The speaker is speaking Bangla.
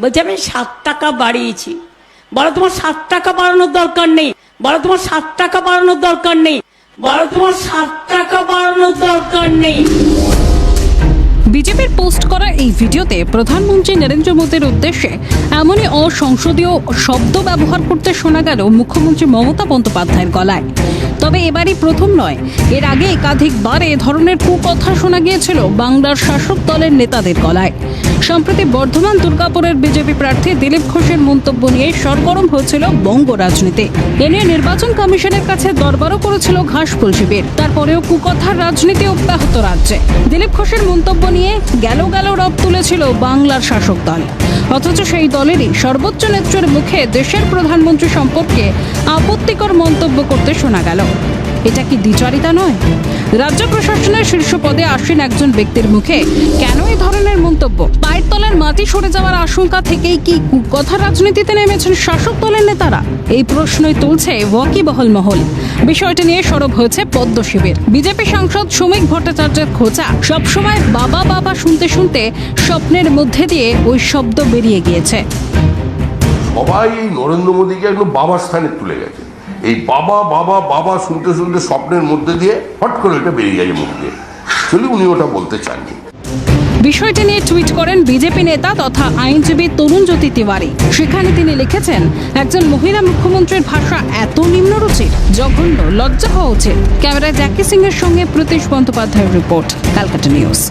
বলছে, আমি সাত টাকা বাড়িয়েছি। বলো তোমার সাত টাকা বাড়ানোর দরকার নেই। বলো তোমার সাত টাকা বাড়ানোর দরকার নেই। বলো তোমার সাত টাকা বাড়ানোর দরকার নেই। বিজেপির পোস্ট করা এই ভিডিওতে প্রধানমন্ত্রী নরেন্দ্র মোদীর উদ্দেশ্যে এমনই অসংসদীয় শব্দ ব্যবহার করতে শোনা গেল মুখ্যমন্ত্রী মমতা বন্দ্যোপাধ্যায়ের গলায়। তবে এবারই প্রথম নয়, এর আগে একাধিকবার এ ধরনের কুকথা শোনা গিয়েছিল বাংলার শাসক দলের নেতাদের গলায়। সম্প্রতি বর্ধমান দুর্গাপুরের বিজেপি প্রার্থী দিলীপ ঘোষের মন্তব্য নিয়ে সরগরম হয়েছিল বঙ্গ রাজনীতি। এ নিয়ে নির্বাচন কমিশনের কাছে দরবারও করেছিল ঘাসফুল শিবির। তারপরেও কুকথার রাজনীতি অব্যাহত রাজ্যে। দিলীপ ঘোষের মন্তব্য নিয়ে গেল গেল রব তুলেছিল বাংলার শাসক দল। অথচ সেই দলেরই সর্বোচ্চ নেত্রের মুখে দেশের প্রধানমন্ত্রী সম্পর্কে আপত্তিকর মন্তব্য করতে শোনা গেল। এটা কি দ্বিচারিতা নয়? রাজ্য প্রশাসনের শীর্ষ পদে আসেন একজন ব্যক্তির মুখে কেন এই ধরনের মন্তব্য? পায়ের তলার মাটি সরে যাওয়ার আশঙ্কা থেকেই কি কথা রাজনীতিতে নেমেছেন শাসক দলের নেতারা? এই প্রশ্নই তুলছে ওয়াকিবহল মহল। বিষয়টি নিয়ে সরব হয়েছে পদ্ম শিবির। বিজেপি সাংসদ শ্রমিক ভট্টাচার্যের খোঁচা সবসময় বাবা বাবা শুনতে শুনতে স্বপ্নের মধ্যে দিয়ে ওই শব্দ বেরিয়ে গিয়েছে। সবাই নরেন্দ্র মোদীকে একদম বাবার স্থানে তুলে গেছে। এই বাবা বাবা বাবা শুনতে শুনতে স্বপ্নের মধ্যে দিয়ে হট করে এটা বেরিয়ে গেছে মুখ দিয়ে। আসলে উনি ওটা বলতে চাননি। বিষয়টি নিয়ে টুইট করেন বিজেপি নেতা তথা আইনজীবী তরুণ জ্যোতি তিওয়ারি। সেখানে তিনি লিখেছেন, একজন মহিলা মুখ্যমন্ত্রীর ভাষা এত নিম্নরুচির, জঘন্য, লজ্জা হওয়া উচিত। ক্যামেরায় জ্যাকি সিং এর সঙ্গে প্রতীশ বন্দ্যোপাধ্যায়ের রিপোর্ট, ক্যালকাটা নিউজ।